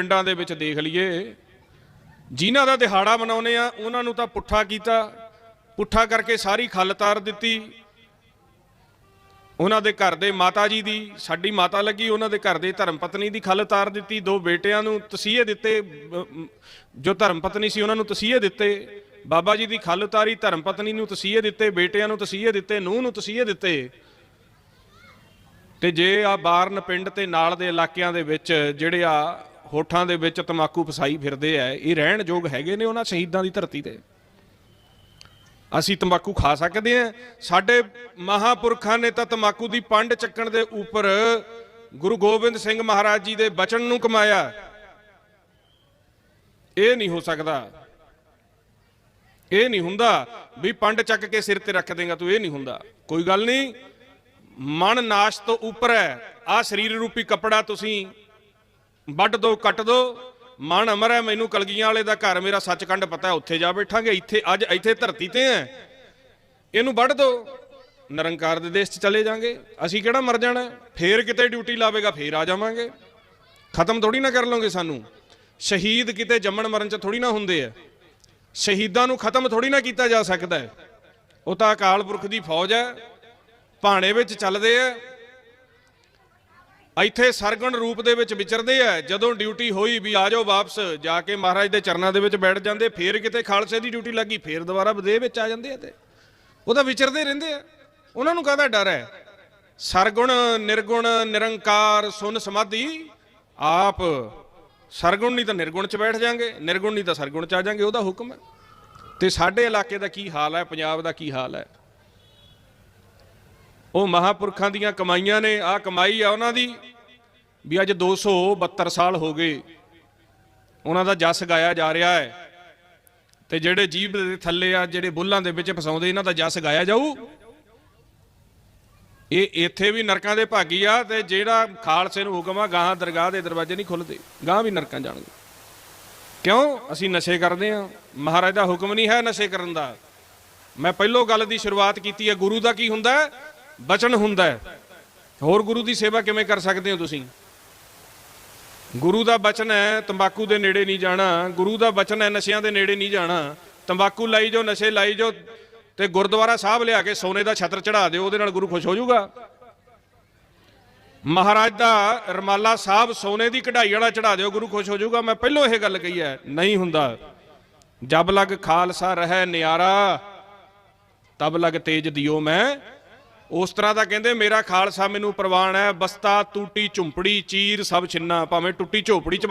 ਪਿੰਡਾਂ ਦੇ ਵਿੱਚ ਦੇਖ ਲਈਏ, ਜਿਨ੍ਹਾਂ ਦਾ ਦਿਹਾੜਾ ਮਨਾਉਨੇ ਆ ਉਹਨਾਂ ਨੂੰ ਤਾਂ ਪੁੱਠਾ ਕੀਤਾ, ਪੁੱਠਾ ਕਰਕੇ ਸਾਰੀ ਖੱਲ ਤਾਰ ਦਿੱਤੀ। ਉਹਨਾਂ ਦੇ ਘਰ ਦੇ ਮਾਤਾ ਜੀ ਦੀ, ਸਾਡੀ ਮਾਤਾ ਲੱਗੀ, ਉਹਨਾਂ ਦੇ ਘਰ ਦੇ ਧਰਮ ਪਤਨੀ ਦੀ ਖੱਲ ਤਾਰ ਦਿੱਤੀ, ਦੋ ਬੇਟਿਆਂ ਨੂੰ ਤਸੀਹੇ ਦਿੱਤੇ, ਜੋ ਧਰਮ ਪਤਨੀ ਸੀ, ਉਹਨਾਂ ਨੂੰ ਤਸੀਹੇ ਦਿੱਤੇ। ਬਾਬਾ ਜੀ ਦੀ ਖੱਲ ਉਤਾਰੀ ਧਰਮ ਪਤਨੀ ਨੂੰ ਤਸੀਹੇ ਦਿੱਤੇ, ਬੇਟਿਆਂ ਨੂੰ ਤਸੀਹੇ ਦਿੱਤੇ, ਨੂੰਹ ਨੂੰ ਤਸੀਹੇ ਦਿੱਤੇ। ਤੇ ਜੇ ਆ ਬਾਰਨ ਪਿੰਡ ਤੇ ਨਾਲ ਦੇ ਇਲਾਕਿਆਂ ਦੇ ਵਿੱਚ ਜਿਹੜੇ ਆ ਹੋਠਾਂ ਦੇ ਵਿੱਚ ਤਮਾਕੂ ਫਸਾਈ ਫਿਰਦੇ ਆ ਇਹ ਰਹਿਣ ਯੋਗ ਹੈਗੇ ਨੇ ਉਹਨਾਂ ਸ਼ਹੀਦਾਂ ਦੀ ਧਰਤੀ ਤੇ। ਅਸੀਂ ਤੰਬਾਕੂ ਖਾ ਸਕਦੇ ਆ ਸਾਡੇ ਮਹਾਪੁਰਖਾਂ ਨੇ ਤਾਂ ਤੰਬਾਕੂ ਦੀ ਪੰਡ ਚੱਕਣ ਦੇ ਉੱਪਰ ਗੁਰੂ ਗੋਬਿੰਦ ਸਿੰਘ ਮਹਾਰਾਜ ਜੀ ਦੇ ਬਚਨ ਨੂੰ ਕਮਾਇਆ। ਇਹ ਨਹੀਂ ਹੋ ਸਕਦਾ। ਇਹ ਨਹੀਂ ਹੁੰਦਾ ਵੀ ਪੰਡ ਚੱਕ ਕੇ ਸਿਰ ਤੇ ਰੱਖ ਦੇਗਾ ਤੂੰ। ਇਹ ਨਹੀਂ ਹੁੰਦਾ। ਕੋਈ ਗੱਲ ਨਹੀਂ। ਮਨ ਨਾਸ਼ ਤੋਂ ਉੱਪਰ ਹੈ ਆ ਸਰੀਰ ਰੂਪੀ ਕੱਪੜਾ ਤੁਸੀਂ ਵੱਢ ਦੋ, ਕੱਟ ਦੋ। ਮਨ ਅਮਰ ਹੈ, ਮੈਨੂੰ ਕਲਗੀਆਂ ਵਾਲੇ ਦਾ ਘਰ ਮੇਰਾ ਸੱਚਖੰਡ ਪਤਾ ਉੱਥੇ ਜਾ ਬੈਠਾਂਗੇ। ਇੱਥੇ, ਅੱਜ ਇੱਥੇ ਧਰਤੀ ਤੇ ਹੈ। ਇਹਨੂੰ ਵੱਢ ਦੋ। ਨਿਰੰਕਾਰ ਦੇ ਦੇਸ਼ 'ਚ ਚਲੇ ਜਾਾਂਗੇ। ਅਸੀਂ ਕਿਹੜਾ ਮਰ ਜਾਣਾ? ਹੈ? ਫੇਰ ਕਿਤੇ ਡਿਊਟੀ ਲਾਵੇਗਾ, ਫੇਰ ਆ ਜਾਵਾਂਗੇ। ਖਤਮ ਥੋੜੀ ਨਾ ਕਰ ਲਓਗੇ ਸਾਨੂੰ। ਸ਼ਹੀਦ ਕਿਤੇ ਜੰਮਣ ਮਰਨ 'ਚ ਥੋੜੀ ਨਾ ਹੁੰਦੇ ਆ। ਸ਼ਹੀਦਾਂ ਨੂੰ ਖਤਮ ਥੋੜੀ ਨਾ ਕੀਤਾ ਜਾ ਸਕਦਾ ਉਹ ਤਾਂ ਅਕਾਲ ਪੁਰਖ ਦੀ ਫੌਜ ਹੈ। ਭਾਣੇ ਵਿੱਚ ਚੱਲਦੇ ਆ। ਇੱਥੇ ਸਰਗਣ ਰੂਪ ਦੇ ਵਿੱਚ ਵਿਚਰਦੇ ਆ। ਜਦੋਂ ਡਿਊਟੀ ਹੋਈ ਵੀ ਆ ਜਾਓ ਵਾਪਸ, ਜਾ ਕੇ ਮਹਾਰਾਜ ਦੇ ਚਰਨਾਂ ਦੇ ਵਿੱਚ ਬੈਠ ਜਾਂਦੇ, ਫੇਰ ਕਿਤੇ ਖਾਲਸੇ ਦੀ ਡਿਊਟੀ ਲੱਗੀ, ਫੇਰ ਦੁਬਾਰਾ ਵਿਦੇਹ ਵਿੱਚ ਆ ਜਾਂਦੇ ਆ ਤੇ। ਉਹ ਤਾਂ ਵਿਚਰਦੇ ਰਹਿੰਦੇ ਆ। ਉਹਨਾਂ ਨੂੰ ਕਾਹਦਾ ਡਰ ਹੈ? ਸਰਗੁਣ, ਨਿਰਗੁਣ, ਨਿਰੰਕਾਰ, ਸੁਨ ਸਮਾਧੀ, ਆਪ ਸਰਗੁਣ ਨਹੀਂ ਤਾਂ ਨਿਰਗੁਣ ਚ ਬੈਠ ਜਾਾਂਗੇ, ਨਿਰਗੁਣ ਨਹੀਂ ਤਾਂ ਸਰਗੁਣ ਚ ਆ ਜਾਾਂਗੇ, ਉਹਦਾ ਹੁਕਮ ਹੈ। ਤੇ ਸਾਡੇ ਇਲਾਕੇ ਦਾ ਕੀ ਹਾਲ ਹੈ? ਪੰਜਾਬ ਦਾ ਕੀ ਹਾਲ ਹੈ? ਉਹ ਮਹਾਪੁਰਖਾਂ ਦੀਆਂ ਕਮਾਈਆਂ ਨੇ ਆ ਕਮਾਈ ਆ ਉਹਨਾਂ ਦੀ। ਵੀ ਅੱਜ 272 ਸਾਲ ਹੋ ਗਏ। ਉਹਨਾਂ ਦਾ ਜਸ ਗਾਇਆ ਜਾ ਰਿਹਾ ਹੈ। ਤੇ ਜਿਹੜੇ ਜੀਭ ਦੇ ਥੱਲੇ ਆ, ਜਿਹੜੇ ਬੁੱਲਾਂ ਦੇ ਵਿੱਚ ਫਸਾਉਂਦੇ, ਇਹਨਾਂ ਦਾ ਜਸ ਗਾਇਆ ਜਾਊ। ਇਹ ਇੱਥੇ ਵੀ ਨਰਕਾਂ ਦੇ ਭਾਗੀ ਆ ਤੇ ਜਿਹੜਾ ਖਾਲਸੇ ਨੂੰ ਹੁਕਮ ਆ, ਗਾਹਾਂ ਦਰਗਾਹ ਦੇ ਦਰਵਾਜ਼ੇ ਨਹੀਂ ਖੁੱਲਦੇ ਗਾਹਾਂ ਵੀ ਨਰਕਾਂ ਜਾਣਗੇ। ਕਿਉਂ? ਅਸੀਂ ਨਸ਼ੇ ਕਰਦੇ ਆ ਮਹਾਰਾਜ ਦਾ ਹੁਕਮ ਨਹੀਂ ਹੈ ਨਸ਼ੇ ਕਰਨ ਦਾ। ਮੈਂ ਪਹਿਲੋ ਗੱਲ ਦੀ ਸ਼ੁਰੂਆਤ ਕੀਤੀ ਹੈ, ਗੁਰੂ ਦਾ ਕੀ ਹੁੰਦਾ ਬਚਨ ਹੁੰਦਾ ਹੋਰ ਗੁਰੂ ਦੀ ਸੇਵਾ ਕਿਵੇਂ ਕਰ ਸਕਦੇ ਹੋ ਤੁਸੀਂ? ਗੁਰੂ ਦਾ ਬਚਨ ਹੈ, ਤੰਬਾਕੂ ਦੇ ਨੇੜੇ ਨਹੀਂ ਜਾਣਾ। ਗੁਰੂ ਦਾ ਬਚਨ ਹੈ, ਨਸ਼ਿਆਂ ਦੇ ਨੇੜੇ ਨਹੀਂ ਜਾਣਾ। ਤੰਬਾਕੂ ਲਾਈ ਜੋ ਨਸ਼ੇ ਲਾਈ ਜੋ ਤੇ ਗੁਰਦੁਆਰਾ ਸਾਹਿਬ ਲਿਆ ਕੇ ਸੋਨੇ ਦਾ ਛਤਰ ਚੜਾ ਦਿਓ, ਉਹਦੇ ਨਾਲ ਗੁਰੂ ਖੁਸ਼ ਹੋ ਜਾਊਗਾ। ਮਹਾਰਾਜ ਦਾ ਰਮਾਲਾ ਸਾਹਿਬ ਸੋਨੇ ਦੀ ਕਢਾਈ ਵਾਲਾ ਚੜਾ ਦਿਓ, ਗੁਰੂ ਖੁਸ਼ ਹੋ ਜਾਊਗਾ। ਮੈਂ ਪਹਿਲਾਂ ਇਹ ਗੱਲ ਕਹੀ ਹੈ, ਨਹੀਂ ਹੁੰਦਾ। ਜਬ ਲਗ ਖਾਲਸਾ ਰਹਿ ਨਿਆਰਾ, ਤਬ ਲਗ ਤੇਜ ਦਿਓ ਮੈਂ ਉਸ ਤਰ੍ਹਾਂ ਦਾ ਕਹਿੰਦੇ ਮੇਰਾ ਖਾਲਸਾ ਮੈਨੂੰ ਪ੍ਰਵਾਨ ਹੈ, ਬਸਤਾ ਟੂਟੀ ਝੁੰਪੜੀ, ਚੀਰ, ਸਭ ਛਿੰਨਾ, ਭਾਵੇਂ ਟੁੱਟੀ ਝੋਪੜੀ ਚ